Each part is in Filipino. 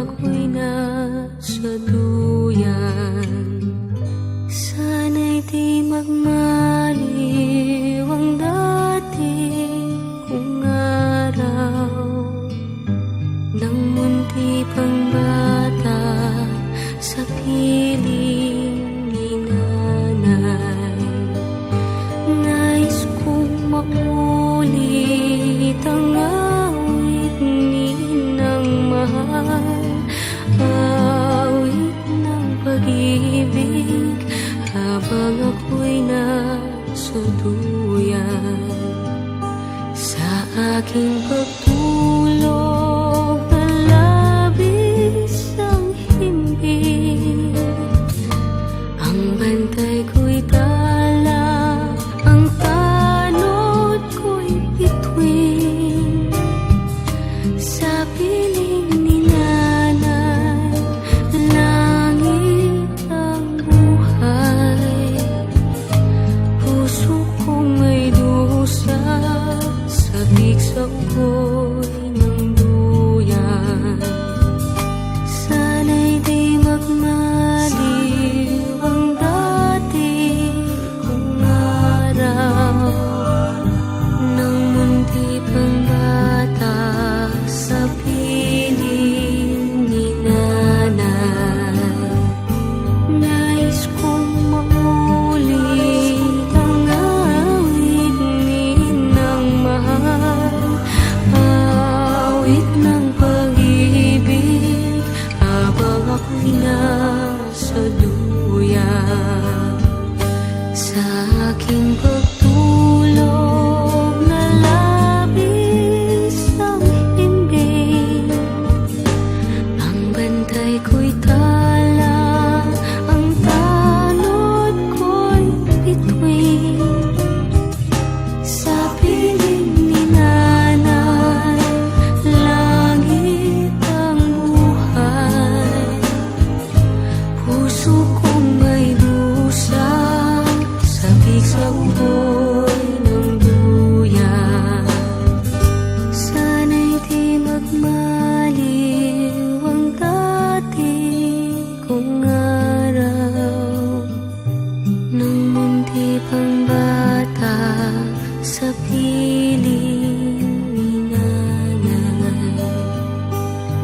ako'y nasa dulo. pag-ibig Habang ako'y nasuduyan. Sa aking pagtulog na labis ang himbing Ang bantay ko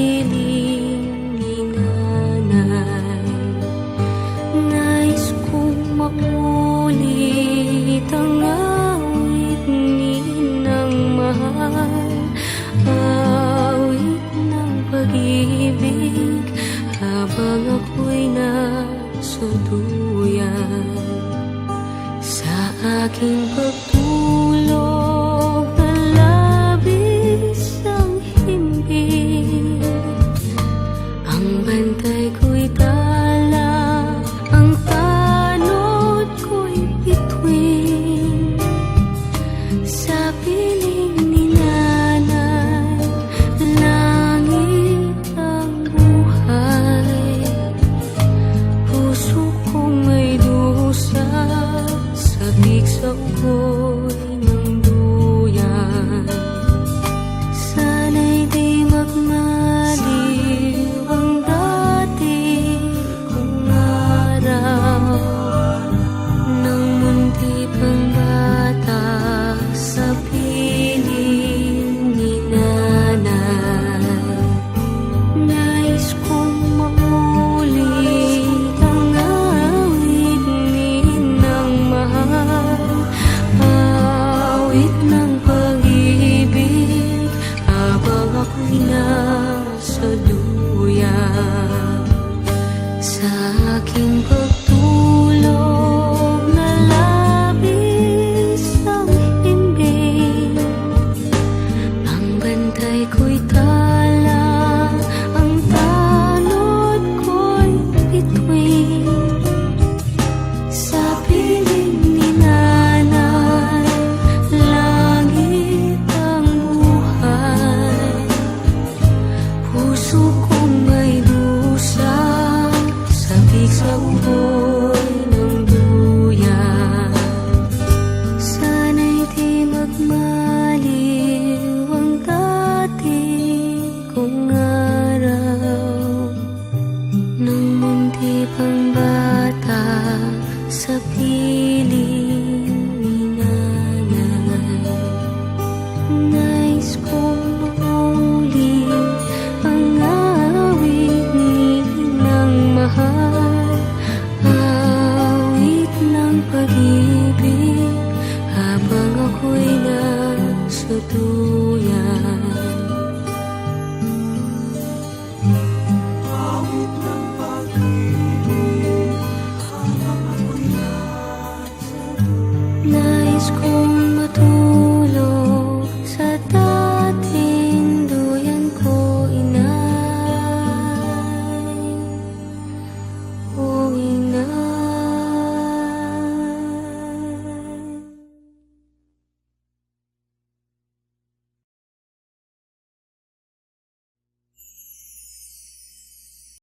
piling ni Nais kong ang awit ng mahal. Awit ng habang ako'y nasuduyan. Sa aking 过。